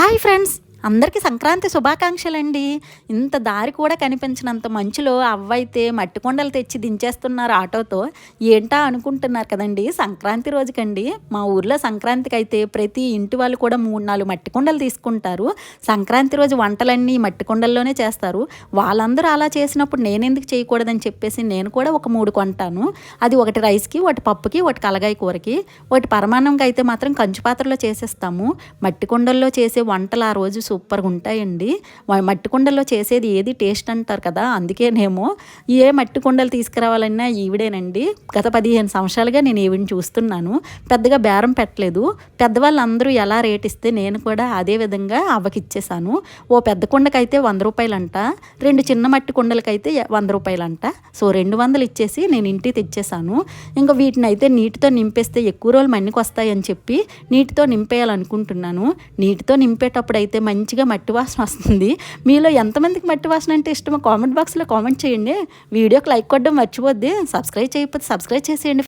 Hi friends అందరికీ సంక్రాంతి శుభాకాంక్షలండి. ఇంత దారి కూడా కనిపించినంత మంచులో అవ్వైతే మట్టి కొండలు తెచ్చి దించేస్తున్నారు ఆటోతో. ఏంటా అనుకుంటున్నారు కదండి? సంక్రాంతి రోజుకండి. మా ఊర్లో సంక్రాంతికి అయితే ప్రతి ఇంటి వాళ్ళు కూడా మూడు నాలుగు మట్టి కొండలు తీసుకుంటారు. సంక్రాంతి రోజు వంటలన్నీ మట్టి కొండల్లోనే చేస్తారు. వాళ్ళందరూ అలా చేసినప్పుడు నేను ఎందుకు చేయకూడదని చెప్పేసి నేను కూడా ఒక మూడు కొంటాను. అది ఒకటి రైస్కి ఒకటి పప్పుకి ఒకటి కలగాయ కూరకి ఒకటి పరమాన్నంకి అయితే మాత్రం కంచు పాత్రలో చేసేస్తాము. మట్టి కొండల్లో చేసే వంటలు ఆ రోజు సూపర్గా ఉంటాయండి మట్టి కుండల్లో చేసేది ఏది టేస్ట్ అంటారు కదా అందుకేనేమో ఏ మట్టి కుండలు తీసుకురావాలన్నా ఈవిడేనండి. గత పదిహేను సంవత్సరాలుగా నేను ఈవిని చూస్తున్నాను. పెద్దగా బేరం పెట్టలేదు. పెద్దవాళ్ళందరూ ఎలా రేట్ ఇస్తే నేను కూడా అదే విధంగా అవ్వకిచ్చేసాను ఓ పెద్ద కుండకైతే వంద రూపాయలంట రెండు చిన్న మట్టి కుండలకైతే వంద రూపాయలంట. సో రెండు వందలు ఇచ్చేసి నేను ఇంటికి తెచ్చేసాను ఇంకా వీటిని అయితే నీటితో నింపేస్తే ఎక్కువ రోజులు మన్నికి వస్తాయని చెప్పి నీటితో నింపేయాలనుకుంటున్నాను. నీటితో నింపేటప్పుడు అయితే మంచిగా మట్టి వాసన వస్తుంది. మీలో ఎంతమందికి మట్టి వాసన అంటే ఇష్టమో కామెంట్ బాక్స్లో కామెంట్ చేయండి. వీడియోకి లైక్ కొట్టడం మర్చిపోద్ది. సబ్స్క్రైబ్ చేయకపోతే సబ్స్క్రైబ్ చేసేయండి.